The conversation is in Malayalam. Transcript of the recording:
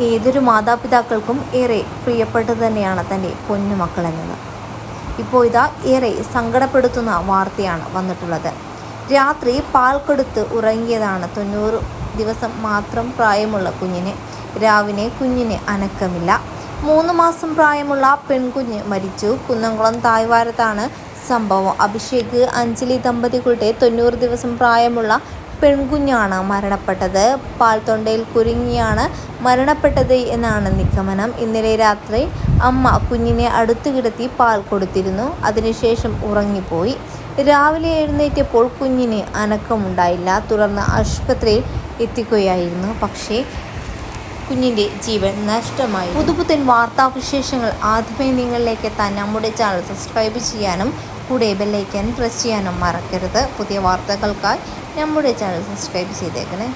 ഏതൊരു മാതാപിതാക്കൾക്കും ഏറെ പ്രിയപ്പെട്ടത് തന്നെയാണ് തന്റെ പൊന്നുമക്കൾ എന്നത്. ഇപ്പോൾ ഇതാ ഏറെ സങ്കടപ്പെടുത്തുന്ന വാർത്തയാണ് വന്നിട്ടുള്ളത്. രാത്രി പാൽ കൊടുത്ത് ഉറങ്ങിയതാണ് തൊണ്ണൂറ് ദിവസം മാത്രം പ്രായമുള്ള കുഞ്ഞിനെ. രാവിലെ കുഞ്ഞിന് അനക്കമില്ല. മൂന്ന് മാസം പ്രായമുള്ള പെൺകുഞ്ഞ് മരിച്ചു. കുന്നംകുളം തായ്വാരത്താണ് സംഭവം. അഭിഷേക് അഞ്ജലി ദമ്പതികളുടെ തൊണ്ണൂറ് ദിവസം പ്രായമുള്ള പെൺകുഞ്ഞാണ് മരണപ്പെട്ടത്. പാൽത്തൊണ്ടയിൽ കുരുങ്ങിയാണ് മരണപ്പെട്ടത് എന്നാണ് നിഗമനം. ഇന്നലെ രാത്രി അമ്മ കുഞ്ഞിനെ അടുത്തു കിടത്തി പാൽ കൊടുത്തിരുന്നു. അതിനുശേഷം ഉറങ്ങിപ്പോയി. രാവിലെ എഴുന്നേറ്റപ്പോൾ കുഞ്ഞിന് അനക്കമുണ്ടായില്ല. തുടർന്ന് ആശുപത്രിയിൽ എത്തിക്കുകയായിരുന്നു. പക്ഷേ കുഞ്ഞിന്റെ ജീവൻ നഷ്ടമായി. പുതുപുത്തൻ വാർത്താ വിശേഷങ്ങൾ ആദ്യമേ നിങ്ങളിലേക്ക് എത്താൻ നമ്മുടെ ചാനൽ സബ്സ്ക്രൈബ് ചെയ്യാനും കൂടെ ബെല്ലൈക്കൻ പ്രസ് ചെയ്യാനും മറക്കരുത്. പുതിയ വാർത്തകൾക്കായി നമ്മുടെ ചാനൽ സബ്സ്ക്രൈബ് ചെയ്തേക്കണേ.